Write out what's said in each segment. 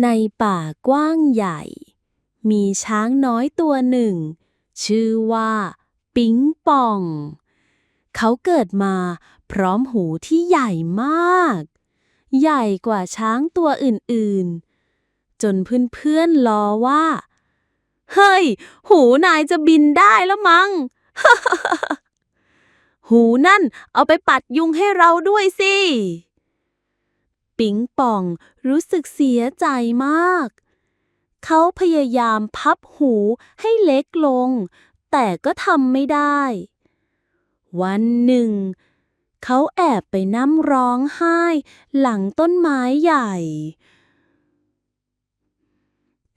ในป่ากว้างใหญ่ มีช้างน้อยตัวหนึ่ง ชื่อว่า ปิ๊งปอง เขาเกิดมาพร้อมหูที่ใหญ่มาก ใหญ่กว่าช้างตัวอื่นๆ จนเพื่อนๆล้อว่า เฮ้ย หูนายจะบินได้แล้วมั้ง หูนั่นเอาไปปัดยุงให้เราด้วยสิ ปิงปองรู้สึกเสียใจมาก เขาพยายามพับหูให้เล็กลง แต่ก็ทำไม่ได้ วันหนึ่ง เขาแอบไปนั่งร้องไห้หลังต้นไม้ใหญ่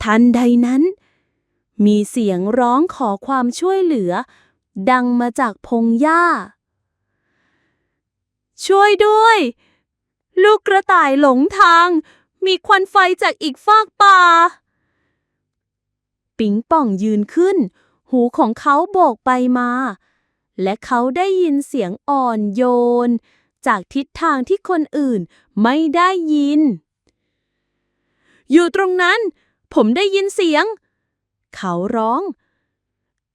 ทันใดนั้น มีเสียงร้องขอความช่วยเหลือ ดังมาจากพงหญ้า ช่วยด้วย ลูกกระต่ายหลงทาง มีควันไฟจากอีกฟากป่า ปิงป่องยืนขึ้น หูของเขาโบกไปมา และเขาได้ยินเสียงอ่อนโยน จากทิศทางที่คนอื่นไม่ได้ยิน อยู่ตรงนั้น ผมได้ยินเสียง เขาร้อง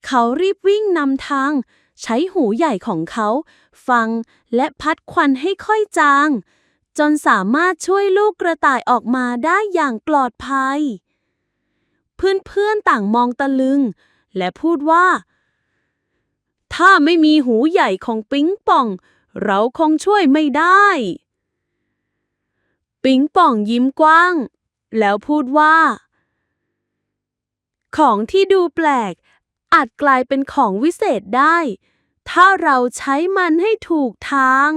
เขารีบวิ่งนำทาง ใช้หูใหญ่ของเขา ฟังและพัดควันให้ค่อยจาง จนสามารถช่วยลูกกระต่ายออกมาได้อย่างปลอดภัย เพื่อนๆต่างมองตะลึง และพูดว่า ถ้าไม่มีหูใหญ่ของปิ๊งป่อง เราคงช่วยไม่ได้ ปิ๊งป่องยิ้มกว้าง แล้วพูดว่า ของที่ดูแปลก อาจกลายเป็นของวิเศษได้ ถ้าเราใช้มันให้ถูกทาง